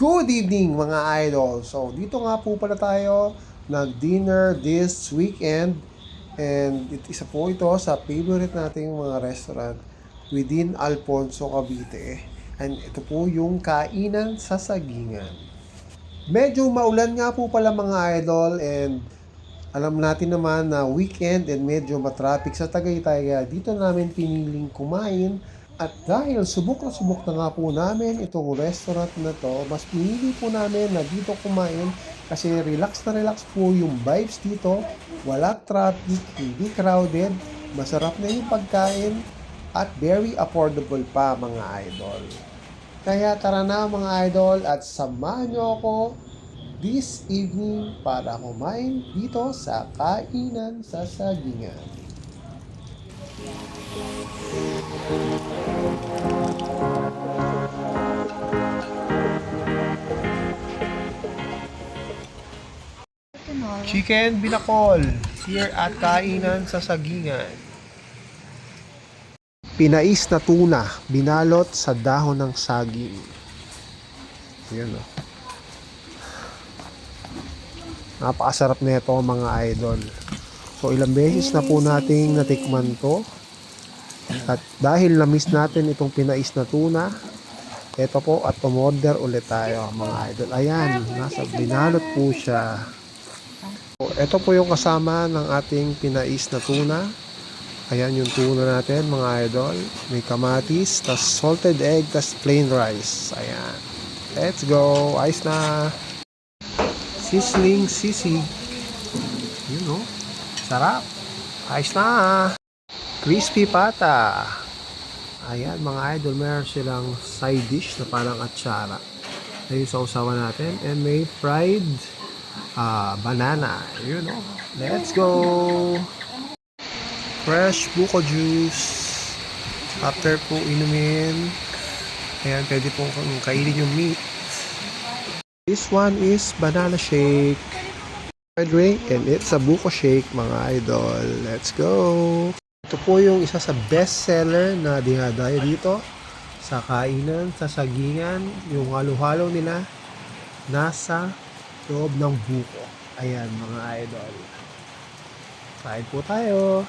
Good evening mga idol. So dito nga po pala tayo nag-dinner this weekend and it, isa po ito sa favorite nating mga restaurant within Alfonso Cavite. And ito po yung kainan sa Sagingan. Medyo maulan nga po pala mga idol and alam natin naman na weekend and medyo matraffic sa Tagaytay dito namin piniling kumain at dahil subok na subok na nga po namin itong restaurant na to, mas pinili po namin na dito kumain kasi relax na relax po yung vibes dito, wala traffic, hindi crowded, masarap na yung pagkain at very affordable pa mga idol. Kaya tara na mga idol at samahan nyo ako this evening para kumain dito sa Kainan sa Sagingan. Chicken binakol here at Kainan sa Sagingan. Pinais na tuna, binalot sa dahon ng saging. Yan o. Napakasarap nito mga idol. So ilang beses na po nating natikman to. At dahil na-miss natin itong pinais na tuna, ito po at umorder ulit tayo mga idol. Ayan, nasa binalot po siya. Ito po yung kasama ng ating pinais na tuna. Ayan yung tuna natin mga idol. May kamatis, tas salted egg, tas plain rice. Ayan. Let's go. Ayos na. Sizzling sisig. Yun know. Sarap. Ayos na. Crispy pata. Ayan mga idol, meron silang side dish na parang atsara. Ayun sa usawa natin. And may fried ah, banana. You know. Let's go. Fresh buko juice. After po inumin. Ayan, pwede po kainin yung meat. This one is banana shake. Drink and it's a buko shake mga idol. Let's go. Ito po yung isa sa best seller na dinadayo dito sa kainan, sa sagingan. Yung halo-halo nila nasa loob ng buko. Ayan mga idol. Kain po tayo.